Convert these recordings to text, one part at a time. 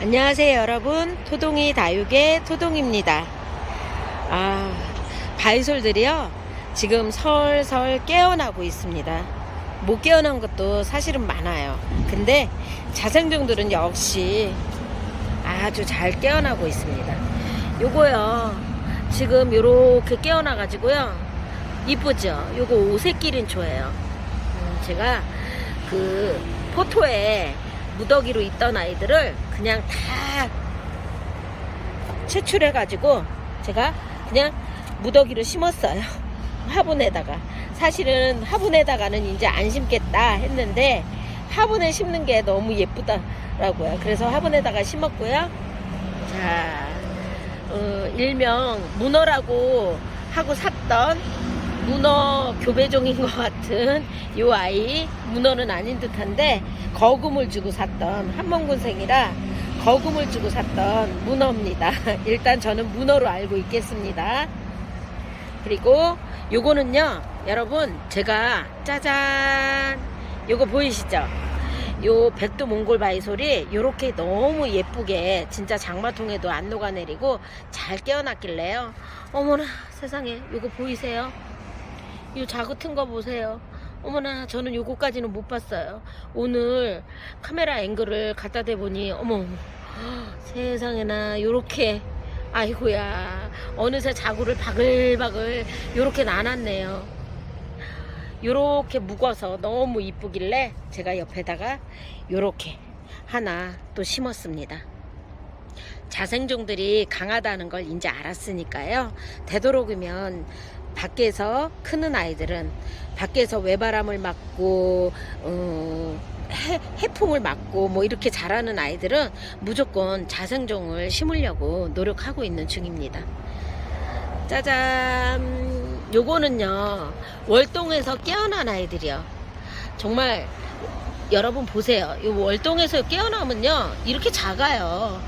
안녕하세요 여러분. 토동이 다육의 토동입니다. 아 바이솔들이요? 지금 설설 깨어나고 있습니다. 못 깨어난 것도 사실은 많아요. 근데 자생종들은 역시 아주 잘 깨어나고 있습니다. 요거요 지금 요렇게 깨어나 가지고요 이쁘죠? 요거 오색기린초예요. 음, 제가 그 포토에 무더기로 있던 아이들을 그냥 다 채출해 가지고 제가 그냥 무더기로 심었어요. 화분에다가. 사실은 화분에다가는 이제 안 심겠다 했는데 화분에 심는 게 너무 예쁘더라고요. 그래서 화분에다가 심었고요. 자 어, 일명 문어라고 하고 샀던 문어 교배종인 것 같은 요 아이 문어는 아닌 듯한데 거금을 주고 샀던 한몽군생이라 거금을 주고 샀던 문어입니다. 일단 저는 문어로 알고 있겠습니다. 그리고 요거는요 여러분 제가 짜잔 요거 보이시죠? 요 백두 몽골 바이솔이 요렇게 너무 예쁘게 진짜 장마통에도 안 녹아내리고 잘 깨어났길래요. 어머나 세상에 요거 보이세요? 요 자그튼 거 보세요. 어머나 저는 요거까지는 못 봤어요. 오늘 카메라 앵글을 갖다 대보니 어머 세상에나 요렇게 아이고야 어느새 자구를 바글바글 요렇게 나눴네요. 요렇게 묵어서 너무 이쁘길래 제가 옆에다가 요렇게 하나 또 심었습니다. 자생종들이 강하다는 걸 이제 알았으니까요. 되도록이면 밖에서 크는 아이들은 밖에서 외바람을 맞고 어, 해, 해풍을 맞고 뭐 이렇게 자라는 아이들은 무조건 자생종을 심으려고 노력하고 있는 중입니다. 짜잔! 요거는요 월동에서 깨어난 아이들이요. 정말 여러분 보세요. 이 월동에서 깨어나면요 이렇게 작아요.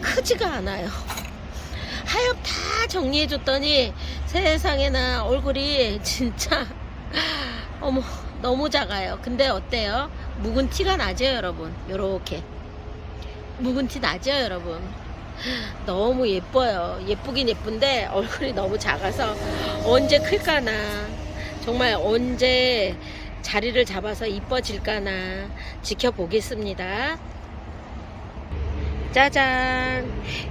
크지가 않아요 하엽 다 정리해 줬더니 세상에나 얼굴이 진짜 어머 너무 작아요. 근데 어때요? 묵은 티가 나죠 여러분? 요렇게. 묵은 티 나죠 여러분? 너무 예뻐요. 예쁘긴 예쁜데 얼굴이 너무 작아서 언제 클까나? 정말 언제 자리를 잡아서 이뻐질까나 지켜보겠습니다. 짜잔!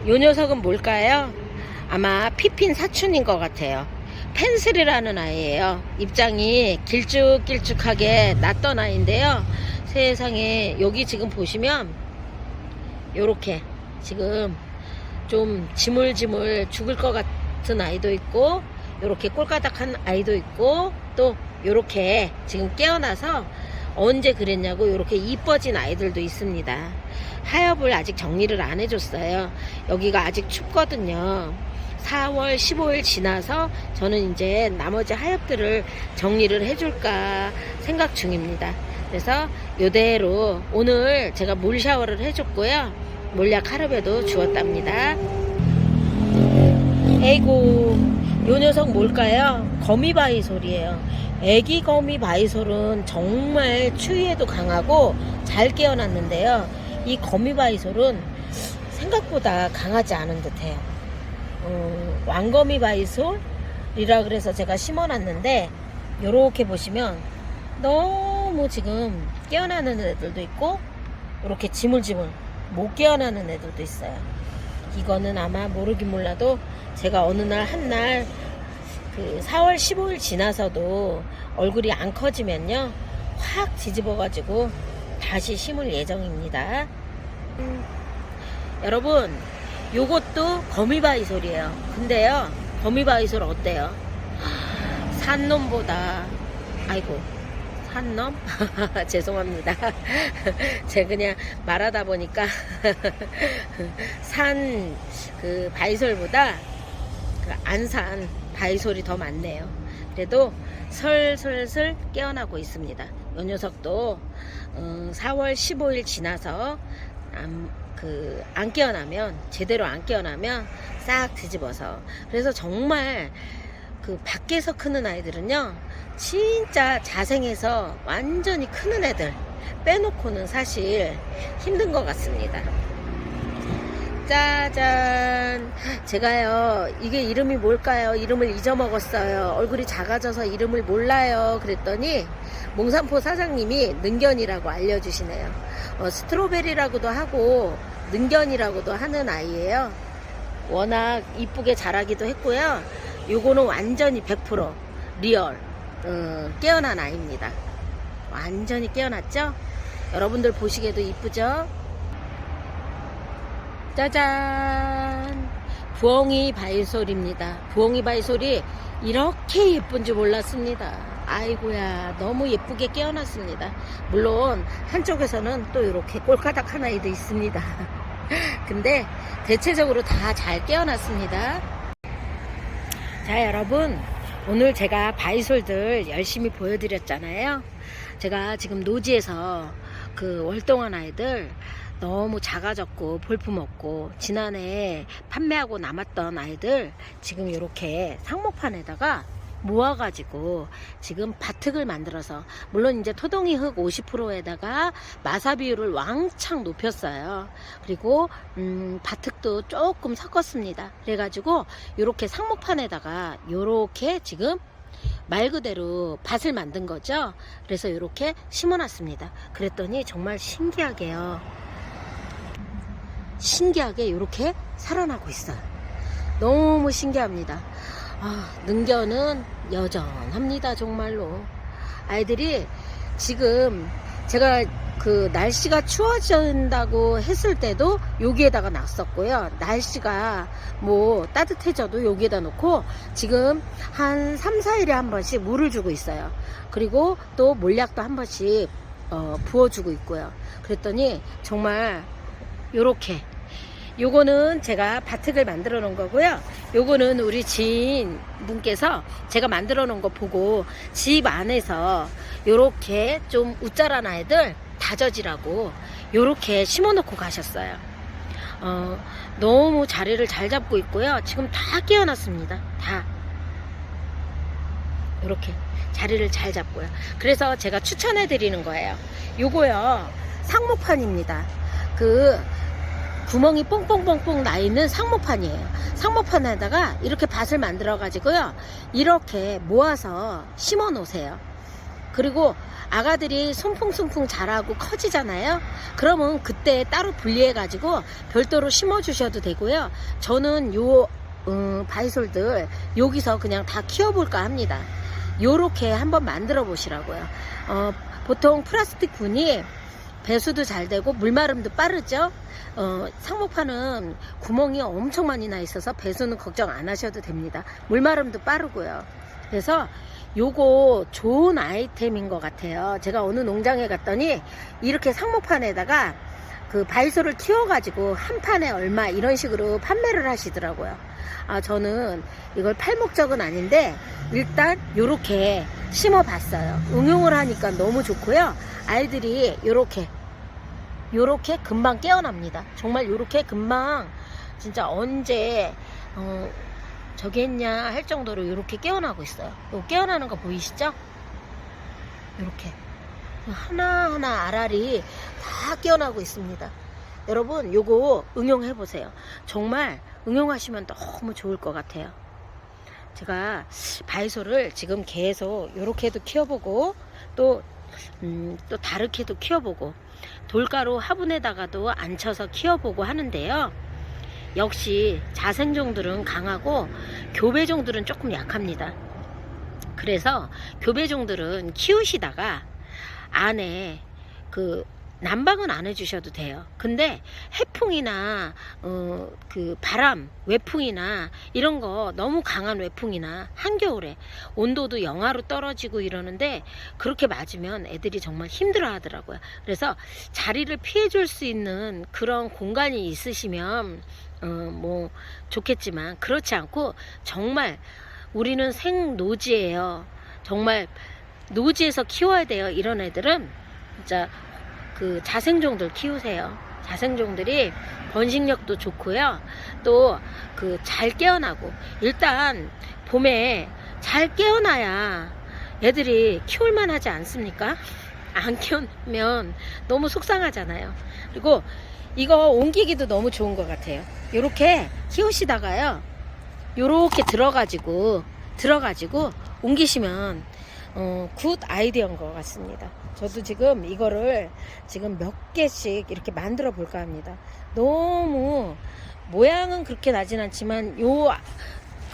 요 녀석은 뭘까요 아마 피핀 사춘인 것 같아요. 펜슬이라는 아이예요. 입장이 길쭉길쭉하게 났던 아이인데요. 세상에 여기 지금 보시면 요렇게 지금 좀 지물지물 죽을 것 같은 아이도 있고 요렇게 꼴까닥한 아이도 있고 또 요렇게 지금 깨어나서 언제 그랬냐고 요렇게 이뻐진 아이들도 있습니다. 하엽을 아직 정리를 안 해줬어요. 여기가 아직 춥거든요 4월 15일 지나서 저는 이제 나머지 하엽들을 정리를 해줄까 생각 중입니다 그래서 요대로 오늘 제가 물 샤워를 해줬고요 몰약 하루에도 주었답니다. 에이고, 요 녀석 뭘까요? 거미바이솔이에요. 애기 거미바이솔은 정말 추위에도 강하고 잘 깨어났는데요. 이 거미바이솔은 생각보다 강하지 않은 듯해요. 어, 왕거미 바이솔이라 그래서 제가 심어놨는데, 요렇게 보시면 너무 지금 깨어나는 애들도 있고, 이렇게 지물지물 못 깨어나는 애들도 있어요. 이거는 아마 모르긴 몰라도 제가 어느 날 한 날 그 4월 15일 지나서도 얼굴이 안 커지면요 확 뒤집어가지고 다시 심을 예정입니다. 음, 여러분 요것도 거미바이솔이에요. 근데요 거미바이솔 어때요? 산놈보다 아이고 산넘? 죄송합니다. 제가 그냥 말하다 보니까 산 그 바이솔보다 그 안산 바이솔이 더 많네요. 그래도 설설설 깨어나고 있습니다. 이 녀석도 어, 4월 15일 지나서 안, 그, 안 깨어나면 제대로 안 깨어나면 싹 뒤집어서. 그래서 정말 그 밖에서 크는 아이들은요 진짜 자생해서 완전히 크는 애들 빼놓고는 사실 힘든 것 같습니다 짜잔. 제가요, 이게 이름이 뭘까요? 이름을 잊어먹었어요. 얼굴이 작아져서 이름을 몰라요. 그랬더니, 몽산포 사장님이 능견이라고 알려주시네요. 어, 스트로베리라고도 하고, 능견이라고도 하는 아이예요. 워낙 이쁘게 자라기도 했고요. 요거는 완전히 100% 리얼, 어, 깨어난 아이입니다. 완전히 깨어났죠? 여러분들 보시기에도 이쁘죠? 짜잔! 부엉이 바이솔입니다. 부엉이 바이솔이 이렇게 예쁜 줄 몰랐습니다. 아이고야, 너무 예쁘게 깨어났습니다. 물론, 한쪽에서는 또 이렇게 꼴까닥 하나이도 있습니다. 근데, 대체적으로 다 잘 깨어났습니다. 자, 여러분. 오늘 제가 바이솔들 열심히 보여드렸잖아요. 제가 지금 노지에서 그 월동한 아이들 너무 작아졌고 볼품없고 지난해 판매하고 남았던 아이들 지금 이렇게 상목판에다가 모아가지고 지금 바특을 만들어서 물론 이제 토동이 흙 50%에다가 마사 비율을 왕창 높였어요. 그리고 음, 바특도 조금 섞었습니다. 그래가지고 이렇게 상목판에다가 이렇게 지금 말 그대로 밭을 만든 거죠. 그래서 이렇게 심어놨습니다. 그랬더니 정말 신기하게요. 신기하게 이렇게 살아나고 있어요. 너무 신기합니다. 아, 능견은 여전합니다. 정말로. 아이들이 지금 제가 그 날씨가 추워진다고 했을 때도 여기에다가 놨었고요. 날씨가 뭐 따뜻해져도 여기에다 놓고 지금 한 3, 4일에 한 번씩 물을 주고 있어요. 그리고 또 몰약도 한 번씩 어, 부어주고 있고요. 그랬더니 정말 요렇게 요거는 제가 바특을 만들어 놓은 거고요. 요거는 우리 지인 분께서 제가 만들어 놓은 거 보고 집 안에서 요렇게 좀 우짜란 아이들 다져지라고 요렇게 심어 놓고 가셨어요. 어, 너무 자리를 잘 잡고 있고요. 지금 다 깨어났습니다. 다. 요렇게 자리를 잘 잡고요. 그래서 제가 추천해 드리는 거예요. 요거요. 상목판입니다. 그 구멍이 뽕뽕뽕뽕 나 있는 상모판이에요. 상모판에다가 이렇게 밭을 만들어 가지고요. 이렇게 모아서 심어 놓으세요. 그리고 아가들이 손풍손풍 자라고 커지잖아요. 그러면 그때 따로 분리해 가지고 별도로 심어 주셔도 되고요. 저는 요 음, 바이솔들 여기서 그냥 다 키워볼까 합니다. 요렇게 한번 만들어 보시라고요. 어, 보통 플라스틱 분이 배수도 잘 되고 물마름도 빠르죠. 어, 상목판은 구멍이 엄청 많이 나 있어서 배수는 걱정 안 하셔도 됩니다. 물마름도 빠르고요. 그래서 요거 좋은 아이템인 것 같아요. 제가 어느 농장에 갔더니 이렇게 상목판에다가 그 바이소를 키워가지고 한 판에 얼마 이런 식으로 판매를 하시더라고요. 아, 저는 이걸 팔 목적은 아닌데 일단 요렇게 심어 봤어요. 응용을 하니까 너무 좋고요. 아이들이 요렇게 요렇게 금방 깨어납니다. 정말 요렇게 금방 진짜 언제 어, 저기 했냐 할 정도로 요렇게 깨어나고 있어요. 요 깨어나는 거 보이시죠? 요렇게 하나하나 알알이 다 깨어나고 있습니다. 여러분 요거 응용해 보세요. 정말 응용하시면 너무 좋을 것 같아요. 제가 바이소를 지금 계속 요렇게도 키워보고 또 음, 또 다르게도 키워보고 돌가루 화분에다가도 앉혀서 키워보고 하는데요. 역시 자생종들은 강하고 교배종들은 조금 약합니다. 그래서 교배종들은 키우시다가 안에 그 난방은 안 해주셔도 돼요. 근데 해풍이나 어, 그 바람, 외풍이나 이런 거 너무 강한 외풍이나 한겨울에 온도도 영하로 떨어지고 이러는데 그렇게 맞으면 애들이 정말 힘들어 하더라고요. 그래서 자리를 피해 줄 수 있는 그런 공간이 있으시면 어, 뭐 좋겠지만 그렇지 않고 정말 우리는 생노지예요. 정말 노지에서 키워야 돼요. 이런 애들은 진짜 그 자생종들 키우세요. 자생종들이 번식력도 좋고요. 또 그 잘 깨어나고 일단 봄에 잘 깨어나야 애들이 키울만 하지 않습니까? 안 키우면 너무 속상하잖아요. 그리고 이거 옮기기도 너무 좋은 것 같아요. 요렇게 키우시다가요. 요렇게 들어가지고 들어가지고 옮기시면 어, 굿 아이디어인 것 같습니다. 저도 지금 이거를 지금 몇 개씩 이렇게 만들어 볼까 합니다. 너무 모양은 그렇게 나진 않지만 요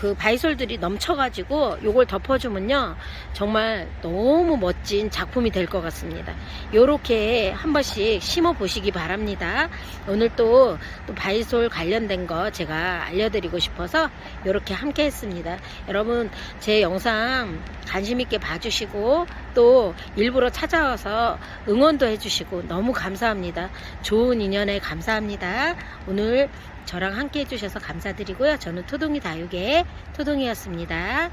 그 바이솔들이 넘쳐가지고 요걸 덮어주면요 정말 너무 멋진 작품이 될 것 같습니다. 요렇게 한 번씩 심어 보시기 바랍니다. 오늘 또, 또 바이솔 관련된 거 제가 알려드리고 싶어서 요렇게 함께 했습니다. 여러분 제 영상 관심 있게 봐주시고 또 일부러 찾아와서 응원도 해주시고 너무 감사합니다. 좋은 인연에 감사합니다. 오늘 저랑 함께 해주셔서 감사드리고요. 저는 토동이 다육의 토동이었습니다.